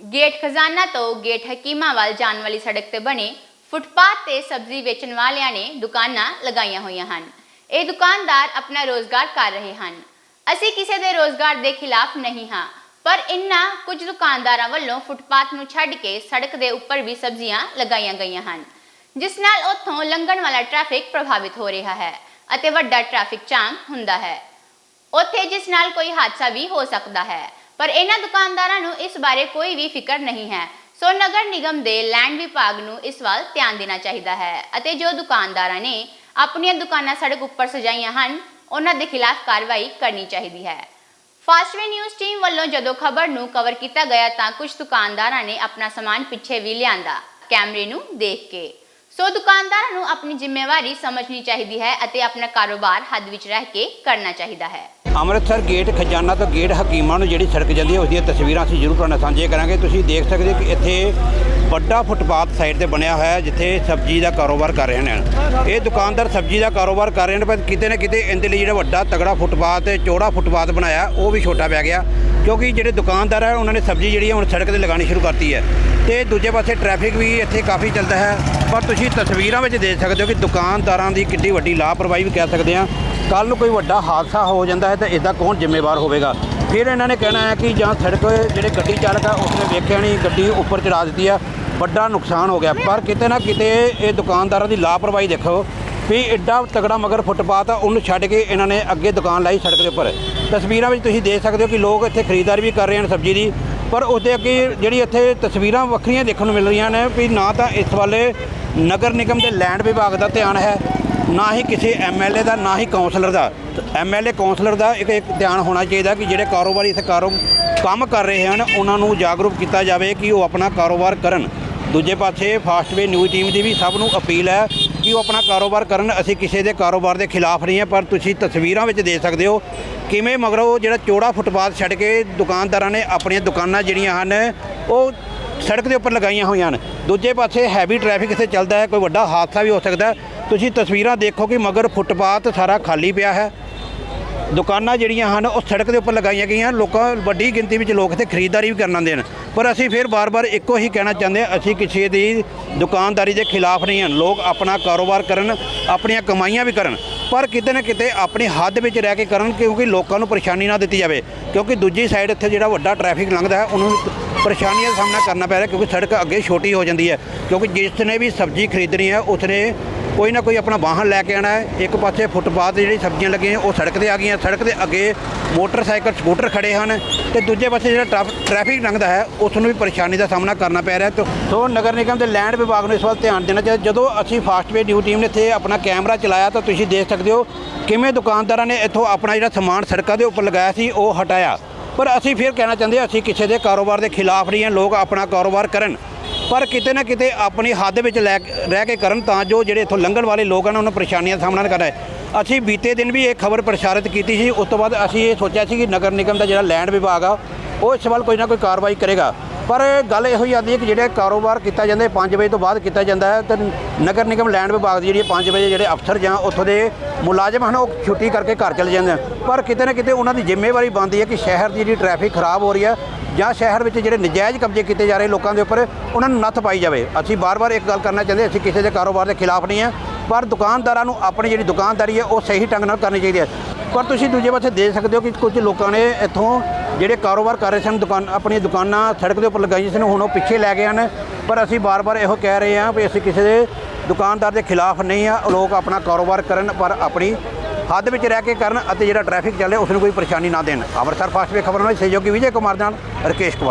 Gate ਖਜ਼ਾਨਾ ਤੋਂ gate Hakiman ਵੱਲ ਜਾਣ ਵਾਲੀ ਸੜਕ ਤੇ ਬਣੇ ਫੁੱਟਪਾਥ ਤੇ ਸਬਜ਼ੀ ਵੇਚਣ ਵਾਲਿਆਂ ਨੇ ਦੁਕਾਨਾਂ ਲਗਾਈਆਂ ਹੋਈਆਂ ਹਨ। ਇਹ ਦੁਕਾਨਦਾਰ ਆਪਣਾ ਰੋਜ਼ਗਾਰ ਕਰ ਰਹੇ ਹਨ। ਅਸੀਂ ਕਿਸੇ ਦੇ ਰੋਜ਼ਗਾਰ ਦੇ ਖਿਲਾਫ ਨਹੀਂ ਹਾਂ, ਪਰ ਇਨ੍ਹਾਂ ਕੁਝ ਦੁਕਾਨਦਾਰਾਂ ਵੱਲੋਂ ਫੁੱਟਪਾਥ ਨੂੰ ਛੱਡ ਕੇ ਸੜਕ ਦੇ ਉੱਪਰ ਵੀ ਸਬਜ਼ੀਆਂ ਲਗਾਈਆਂ ਗਈਆਂ ਹਨ, ਜਿਸ ਨਾਲ ਉੱਥੋਂ ਲੰਘਣ ਵਾਲਾ ਟ੍ਰੈਫਿਕ ਪ੍ਰਭਾਵਿਤ ਹੋ ਰਿਹਾ ਹੈ ਅਤੇ ਵੱਡਾ ਟ੍ਰੈਫਿਕ ਜਾਮ ਹੁੰਦਾ ਹੈ। ਉੱਥੇ ਜਿਸ ਨਾਲ ਕੋਈ ਹਾਦਸਾ ਵੀ ਹੋ ਸਕਦਾ ਹੈ ਪਰ ਇਹਨਾਂ ਦੁਕਾਨਦਾਰਾਂ ਨੂੰ ਇਸ ਬਾਰੇ ਕੋਈ ਵੀ ਫਿਕਰ ਨਹੀਂ ਹੈ। ਸੋ ਨਗਰ ਨਿਗਮ ਦੇ ਲੈਂਡ ਵਿਭਾਗ ਨੂੰ ਇਸ ਵੱਲ ਧਿਆਨ ਦੇਣਾ ਚਾਹੀਦਾ ਹੈ ਅਤੇ ਜੋ ਦੁਕਾਨਦਾਰਾਂ ਨੇ ਆਪਣੀਆਂ ਦੁਕਾਨਾਂ ਸੜਕ ਉੱਪਰ ਸਜਾਈਆਂ ਹਨ, ਉਹਨਾਂ ਦੇ ਖਿਲਾਫ ਕਾਰਵਾਈ ਕਰਨੀ ਚਾਹੀਦੀ ਹੈ। ਫਾਸਟਵੇ ਨਿਊਜ਼ ਟੀਮ ਵੱਲੋਂ ਜਦੋਂ ਖਬਰ ਨੂੰ ਕਵਰ ਕੀਤਾ ਗਿਆ ਤਾਂ ਕੁਝ ਦੁਕਾਨਦਾਰਾਂ ਨੇ ਆਪਣਾ ਸਮਾਨ ਪਿੱਛੇ ਵੀ ਲਿਆਂਦਾ, ਕੈਮਰੇ ਨੂੰ ਦੇਖ ਕੇ। ਸੋ ਦੁਕਾਨਦਾਰਾਂ ਨੂੰ ਆਪਣੀ ਜ਼ਿੰਮੇਵਾਰੀ ਸਮਝਣੀ ਚਾਹੀਦੀ ਹੈ ਅਤੇ ਆਪਣਾ ਕਾਰੋਬਾਰ ਹੱਦ ਵਿੱਚ ਰਹਿ ਕੇ ਕਰਨਾ ਚਾਹੀਦਾ ਹੈ। ਅੰਮ੍ਰਿਤਸਰ ਗੇਟ, ਖਜ਼ਾਨਾ ਤੋਂ ਗੇਟ ਹਕੀਮਾਂ ਨੂੰ ਜਿਹੜੀ ਸੜਕ ਜਾਂਦੀ ਹੈ, ਉਸ ਦੀਆਂ ਤਸਵੀਰਾਂ ਅਸੀਂ ਜ਼ਰੂਰ ਤੁਹਾਡੇ ਨਾਲ ਸਾਂਝੇ ਕਰਾਂਗੇ। ਤੁਸੀਂ ਦੇਖ ਸਕਦੇ ਹੋ ਕਿ ਇੱਥੇ ਵੱਡਾ ਫੁੱਟਪਾਥ ਸਾਈਡ ਤੇ ਬਣਿਆ ਹੋਇਆ ਹੈ, ਜਿੱਥੇ ਸਬਜ਼ੀ ਦਾ ਕਾਰੋਬਾਰ ਕਰ ਰਹੇ ਨੇ। ਇਹ ਦੁਕਾਨਦਾਰ ਸਬਜ਼ੀ ਦਾ ਕਾਰੋਬਾਰ ਕਰ ਰਹੇ ਨੇ, ਪਰ ਕਿਤੇ ਨਾ ਕਿਤੇ ਇਹਦੇ ਲਈ ਜਿਹੜਾ ਵੱਡਾ ਤਗੜਾ ਫੁੱਟਪਾਥ ਤੇ ਚੌੜਾ ਫੁੱਟਪਾਥ ਬਣਾਇਆ, ਉਹ ਵੀ ਛੋਟਾ ਪੈ ਗਿਆ। ਕਿਉਂਕਿ ਜਿਹੜੇ ਦੁਕਾਨਦਾਰ ਹੈ, ਉਹਨਾਂ ਨੇ ਸਬਜ਼ੀ ਜਿਹੜੀ ਹੈ, ਹੁਣ ਸੜਕ ਤੇ ਲਗਾਉਣੀ ਸ਼ੁਰੂ ਕਰਤੀ ਹੈ। ਤੇ ਦੂਜੇ ਪਾਸੇ ਟ੍ਰੈਫਿਕ ਵੀ ਇੱਥੇ ਕਾਫੀ ਚੱਲਦਾ ਹੈ। ਪਰ ਤੁਸੀਂ ਤਸਵੀਰਾਂ ਵਿੱਚ ਦੇਖ ਸਕਦੇ ਹੋ ਕਿ ਦੁਕਾਨਦਾਰਾਂ ਦੀ ਕਿੰਨੀ ਵੱਡੀ ਲਾਪਰਵਾਹੀ ਵੀ ਕਹਿ ਸਕਦੇ ਹਾਂ। ਕੱਲ ਨੂੰ ਕੋਈ ਵੱਡਾ ਹਾਦਸਾ ਹੋ ਜਾਂਦਾ ਹੈ ਤਾਂ ਇਹਦਾ ਕੌਣ ਜ਼ਿੰਮੇਵਾਰ ਹੋਵੇਗਾ? ਫਿਰ ਇਹਨਾਂ ਨੇ ਕਹਿਣਾ ਹੈ ਕਿ ਜਾਂ ਸੜਕ ਜਿਹੜੇ ਗੱਡੀ ਚਾਲਕ ਆ, ਉਸਨੇ ਵੇਖਿਆ ਨਹੀਂ, ਗੱਡੀ ਉੱਪਰ ਚੜਾ ਦਿੱਤੀ ਆ। ਵੱਡਾ ਨੁਕਸਾਨ ਹੋ ਗਿਆ। ਪਰ ਕਿਤੇ ਨਾ ਕਿਤੇ ਇਹ ਦੁਕਾਨਦਾਰਾਂ ਦੀ ਲਾਪਰਵਾਹੀ ਦੇਖੋ ਵੀ ਐਡਾ ਤਗੜਾ ਮਗਰ ਫੁੱਟਪਾਥ ਆ, ਉਹਨੂੰ ਛੱਡ ਕੇ ਇਹਨਾਂ ਨੇ ਅੱਗੇ ਦੁਕਾਨ ਲਾਈ ਸੜਕ ਦੇ ਉੱਪਰ। ਤਸਵੀਰਾਂ ਵਿੱਚ ਤੁਸੀਂ ਦੇਖ ਸਕਦੇ ਹੋ ਕਿ ਲੋਕ ਇੱਥੇ ਖਰੀਦਦਾਰੀ ਵੀ ਕਰ ਰਹੇ ਹਨ ਸਬਜ਼ੀ ਦੀ। ਪਰ ਉਸਦੇ ਅੱਗੇ ਜਿਹੜੀ ਇੱਥੇ ਤਸਵੀਰਾਂ ਵੱਖਰੀਆਂ ਦੇਖਣ ਨੂੰ ਮਿਲ ਰਹੀਆਂ ਨੇ ਵੀ ਨਾ ਤਾਂ ਇਸ ਵਾਲੇ ਨਗਰ ਨਿਗਮ ਦੇ ਲੈਂਡ ਵਿਭਾਗ ਦਾ ਧਿਆਨ ਹੈ, ਨਾ ਹੀ ਕਿਸੇ ਐਮਐਲਏ ਦਾ, ਨਾ ਹੀ ਕਾਉਂਸਲਰ ਦਾ। ਐਮਐਲਏ ਕਾਉਂਸਲਰ ਦਾ ਇੱਕ ਇੱਕ ਧਿਆਨ ਹੋਣਾ ਚਾਹੀਦਾ ਕਿ ਜਿਹੜੇ ਕਾਰੋਬਾਰੀ ਇੱਥੇ ਕਾਰੋ ਕੰਮ ਕਰ ਰਹੇ ਹਨ, ਉਹਨਾਂ ਨੂੰ ਜਾਗਰੂਕ ਕੀਤਾ ਜਾਵੇ ਕਿ ਉਹ ਆਪਣਾ ਕਾਰੋਬਾਰ ਕਰਨ। ਦੂਜੇ ਪਾਸੇ ਫਾਸਟਵੇ ਨਿਊਜ਼ ਟੀਮ ਦੀ ਵੀ ਸਭ ਨੂੰ ਅਪੀਲ ਹੈ ਕਿ ਉਹ ਆਪਣਾ ਕਾਰੋਬਾਰ ਕਰਨ, ਅਸੀਂ ਕਿਸੇ ਦੇ ਕਾਰੋਬਾਰ ਦੇ ਖਿਲਾਫ ਨਹੀਂ ਹੈ, ਪਰ ਤੁਸੀਂ ਤਸਵੀਰਾਂ ਵਿੱਚ ਦੇਖ ਸਕਦੇ ਹੋ ਕਿਵੇਂ ਮਗਰੋਂ ਜਿਹੜਾ ਚੌੜਾ ਫੁੱਟਪਾਥ ਛੱਡ ਕੇ ਦੁਕਾਨਦਾਰਾਂ ਨੇ ਆਪਣੀਆਂ ਦੁਕਾਨਾਂ ਜਿਹੜੀਆਂ ਹਨ, ਉਹ ਸੜਕ ਦੇ ਉੱਪਰ ਲਗਾਈਆਂ ਹੋਈਆਂ ਹਨ। ਦੂਜੇ ਪਾਸੇ ਹੈਵੀ ਟ੍ਰੈਫਿਕ ਇੱਥੇ ਚੱਲਦਾ ਹੈ, ਕੋਈ ਵੱਡਾ ਹਾਦਸਾ ਵੀ ਹੋ ਸਕਦਾ ਤੁਸੀਂ ਤਸਵੀਰਾਂ ਦੇਖੋ ਕਿ ਮਗਰ ਫੁੱਟਪਾਥ ਸਾਰਾ ਖਾਲੀ ਪਿਆ ਹੈ। ਦੁਕਾਨਾਂ ਜਿਹੜੀਆਂ ਹਨ, ਉਹ ਸੜਕ ਦੇ ਉੱਪਰ ਲਗਾਈਆਂ ਗਈਆਂ। ਲੋਕਾਂ ਵੱਡੀ ਗਿਣਤੀ ਵਿੱਚ ਲੋਕ ਇੱਥੇ ਖਰੀਦਦਾਰੀ ਵੀ ਕਰਨ ਆਉਂਦੇ ਹਨ। ਪਰ ਅਸੀਂ ਫਿਰ ਬਾਰ-ਬਾਰ ਇੱਕੋ ਹੀ ਕਹਿਣਾ ਚਾਹੁੰਦੇ ਹਾਂ, ਅਸੀਂ ਕਿਸੇ ਦੀ ਦੁਕਾਨਦਾਰੀ ਦੇ ਖਿਲਾਫ ਨਹੀਂ ਹਨ। ਲੋਕ ਆਪਣਾ ਕਾਰੋਬਾਰ ਕਰਨ, ਆਪਣੀਆਂ ਕਮਾਈਆਂ ਵੀ ਕਰਨ। ਪਰ ਕਿਤੇ ਨਾ ਕਿਤੇ ਆਪਣੀ ਹੱਦ ਵਿੱਚ ਰਹਿ ਕੇ ਕਰਨ, ਕਿਉਂਕਿ ਲੋਕਾਂ ਨੂੰ ਪਰੇਸ਼ਾਨੀ ਨਾ ਦਿੱਤੀ ਜਾਵੇ। ਕਿਉਂਕਿ ਦੂਜੀ ਸਾਈਡ ਇੱਥੇ ਜਿਹੜਾ ਵੱਡਾ ਟ੍ਰੈਫਿਕ ਲੰਘਦਾ ਹੈ, ਉਹਨੂੰ ਪਰੇਸ਼ਾਨੀਆਂ ਦਾ ਸਾਹਮਣਾ ਕਰਨਾ ਪੈ ਰਿਹਾ, ਕਿਉਂਕਿ ਸੜਕ ਅੱਗੇ ਛੋਟੀ ਹੋ ਜਾਂਦੀ ਹੈ। ਕਿਉਂਕਿ ਜਿਸ ਨੇ ਵੀ ਸਬਜ਼ੀ ਖਰੀਦਣੀ ਹੈ, ਉਸਨੇ ਕੋਈ ਨਾ ਕੋਈ ਆਪਣਾ ਵਾਹਨ ਲੈ ਕੇ ਆਣਾ ਹੈ। ਇੱਕ ਪਾਸੇ ਫੁੱਟਪਾਥ ਤੇ ਜਿਹੜੀ ਸਬਜ਼ੀਆਂ ਲੱਗੀਆਂ ਉਹ ਸੜਕ ਤੇ ਆ ਗਈਆਂ। ਸੜਕ ਦੇ ਅੱਗੇ ਮੋਟਰਸਾਈਕਲ, ਸਕੂਟਰ ਖੜੇ ਹਨ ਤੇ ਦੂਜੇ ਪਾਸੇ ਜਿਹੜਾ ਟ੍ਰੈਫ- ਟ੍ਰੈਫਿਕ ਲੰਘਦਾ ਹੈ, ਉਸ ਨੂੰ ਵੀ ਪਰੇਸ਼ਾਨੀ ਦਾ ਸਾਹਮਣਾ ਕਰਨਾ ਪੈ ਰਿਹਾ ਤੋ- ਸੋ ਨਗਰ ਨਿਗਮ ਦੇ ਲੈਂਡ ਵਿਭਾਗ ਨੂੰ ਇਸ ਵੱਲ ਧਿਆਨ ਦੇਣਾ ਚਾਹੀਦਾ। ਜਦੋਂ ਅਸੀਂ ਫਾਸਟਵੇ ਡਿਊ ਟੀਮ ਨੇ ਇੱਥੇ ਆਪਣਾ ਕੈਮਰਾ ਚਲਾਇਆ ਤਾਂ ਤੁਸੀਂ ਦੇਖ ਸਕਦੇ ਹੋ ਕਿਵੇਂ ਦੁਕਾਨਦਾਰਾਂ ਨੇ ਇੱਥੋਂ ਆਪਣਾ ਜਿਹੜਾ ਸਮਾਨ ਸੜਕਾਂ ਦੇ ਉੱਪਰ ਲਗਾਇਆ ਸੀ, ਉਹ ਹਟਾਇਆ। ਪਰ ਅਸੀਂ ਫਿਰ ਕਹਿਣਾ ਚਾਹੁੰਦੇ ਅਸੀਂ ਕਿਸੇ ਦੇ ਕਾਰੋਬਾਰ ਦੇ ਖਿਲਾਫ ਨਹੀਂ ਹਾਂ, ਲੋਕ ਆਪਣਾ ਕਾਰੋਬਾਰ ਕਰਨ। ਪਰ ਕਿਤੇ ਨਾ ਕਿਤੇ ਆਪਣੀ ਹੱਦ ਵਿੱਚ ਲੈ ਕੇ- ਰਹਿ ਕੇ ਕਰਨ ਤਾਂ ਜੋ ਜਿਹੜੇ ਇੱਥੋਂ ਲੰਘਣ ਵਾਲੇ ਲੋਕ ਹਨ, ਉਹਨਾਂ ਨੂੰ ਪਰੇਸ਼ਾਨੀਆਂ ਦਾ ਸਾਹਮਣਾ ਨਾ ਕਰਨਾ ਹੈ। ਅਸੀਂ ਬੀਤੇ ਦਿਨ ਵੀ ਇਹ ਖਬਰ ਪ੍ਰਚਾਰਿਤ ਕੀਤੀ ਸੀ। ਉਸ ਤੋਂ ਬਾਅਦ ਅਸੀਂ ਇਹ ਸੋਚਿਆ ਸੀ ਕਿ ਨਗਰ ਨਿਗਮ ਦਾ ਜਿਹੜਾ ਲੈਂਡ ਵਿਭਾਗ ਆ, ਉਹ ਇਸ ਵੱਲ ਕੋਈ ਨਾ ਕੋਈ ਕਾਰਵਾਈ ਕਰੇਗਾ। ਪਰ ਗੱਲ ਇਹੋ ਹੀ ਆਉਂਦੀ ਹੈ ਕਿ ਜਿਹੜੇ ਕਾਰੋਬਾਰ ਕੀਤਾ ਜਾਂਦਾ ਹੈ 5 ਵਜੇ ਤੋਂ ਬਾਅਦ ਕੀਤਾ ਜਾਂਦਾ ਹੈ, ਤੇ ਨਗਰ ਨਿਗਮ ਲੈਂਡ ਵਿਭਾਗ ਦੀ ਜਿਹੜੀ 5 ਵਜੇ ਜਿਹੜੇ ਅਫਸਰ ਜਾਂ ਉੱਥੋਂ ਦੇ ਮੁਲਾਜ਼ਮ ਹਨ, ਉਹ ਛੁੱਟੀ ਕਰਕੇ ਘਰ ਚਲੇ ਜਾਂਦੇ ਹਨ। ਪਰ ਕਿਤੇ ਨਾ ਕਿਤੇ ਉਹਨਾਂ ਦੀ ਜ਼ਿੰਮੇਵਾਰੀ ਬਣਦੀ ਹੈ ਕਿ ਸ਼ਹਿਰ ਦੀ ਜਿਹੜੀ ਟ੍ਰੈਫਿਕ ਖਰਾਬ ਹੋ ਰਹੀ ਹੈ ਜਾਂ ਸ਼ਹਿਰ ਵਿੱਚ ਜਿਹੜੇ ਨਜਾਇਜ਼ ਕਬਜ਼ੇ ਕੀਤੇ ਜਾ ਰਹੇ ਲੋਕਾਂ ਦੇ ਉੱਪਰ ਉਹਨਾਂ ਨੂੰ ਨੱਥ ਪਾਈ ਜਾਵੇ। ਅਸੀਂ ਬਾਰ-ਬਾਰ ਇੱਕ ਗੱਲ ਕਰਨਾ ਚਾਹੁੰਦੇ ਅਸੀਂ ਕਿਸੇ ਦੇ ਕਾਰੋਬਾਰ ਦੇ ਖਿਲਾਫ ਨਹੀਂ ਹੈ, ਪਰ ਦੁਕਾਨਦਾਰਾਂ ਨੂੰ ਆਪਣੀ ਜਿਹੜੀ ਦੁਕਾਨਦਾਰੀ ਹੈ, ਉਹ ਸਹੀ ਢੰਗ ਨਾਲ ਕਰਨੀ ਚਾਹੀਦੀ ਹੈ। ਪਰ ਤੁਸੀਂ ਦੂਜੇ ਪਾਸੇ ਦੇਖ ਸਕਦੇ ਹੋ ਕਿ ਕੁਝ ਲੋਕਾਂ ਨੇ ਇੱਥੋਂ ਜਿਹੜੇ ਕਾਰੋਬਾਰ ਕਰ ਰਹੇ ਸਨ, ਦੁਕਾਨ, ਆਪਣੀਆਂ ਦੁਕਾਨਾਂ ਸੜਕ ਦੇ ਉੱਪਰ ਲਗਾਈਆਂ ਸਨ, ਹੁਣ ਉਹ ਪਿੱਛੇ ਲੈ ਗਏ ਹਨ। ਪਰ ਅਸੀਂ ਬਾਰ-ਬਾਰ ਇਹੋ ਕਹਿ ਰਹੇ ਹਾਂ ਵੀ ਅਸੀਂ ਕਿਸੇ ਦੇ ਦੁਕਾਨਦਾਰ ਦੇ ਖਿਲਾਫ ਨਹੀਂ ਆ ਲੋਕ ਆਪਣਾ ਕਾਰੋਬਾਰ ਕਰਨ, ਪਰ ਆਪਣੀ ਹੱਦ ਵਿੱਚ ਰਹਿ ਕੇ ਕਰਨ ਅਤੇ ਜਿਹੜਾ ਟ੍ਰੈਫਿਕ ਚੱਲੇ ਉਸ ਨੂੰ ਕੋਈ ਪਰੇਸ਼ਾਨੀ ਨਾ ਦੇਣ। ਅੰਮ੍ਰਿਤਸਰ ਫਾਸਟਵੇ ਖਬਰਾਂ ਨਾਲ ਸਹਿਯੋਗੀ ਵਿਜੇ ਕੁਮਾਰ ਨਾਲ ਰਕੇਸ਼ ਕੁਮਾਰ।